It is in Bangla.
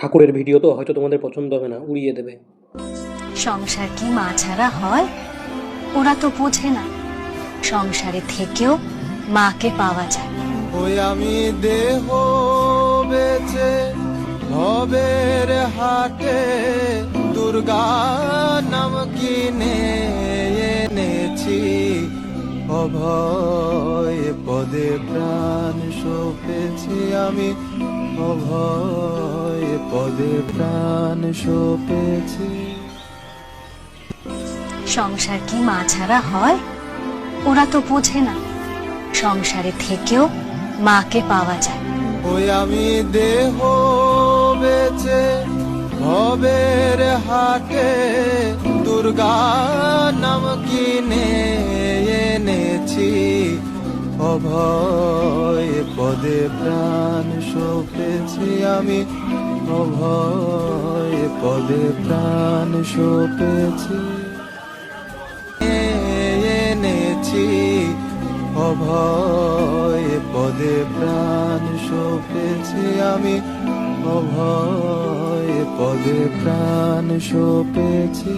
ঠাকুরের ভিডিও তো হয়তো তোমাদের পছন্দ হবে না উড়িয়ে দেবে। সংসার কি মা ছাড়া হয়? ওরা তো বোঝে না। সংসারে থেকেও মাকে পাওয়া যায়। ওই আমি দেহ বেচে ভবের হাটে অভয় পদে প্রাণ সপেছি আমি। অভয় পদে প্রাণ সপেছি। সংসার কি মা ছাড়া হয়? ওরা তো বোঝে না। সংসারে থেকেও মাকে পাওয়া যায়। ওই আমি দেহ বেচে ভবের হাটে দুর্গা অভয় পদে প্রাণ সপেছি আমি। অভয় পদে প্রাণ সপেছি। এনেছি। অভয় পদে প্রাণ সপেছি আমি। অভয় পদে প্রাণ সপেছি।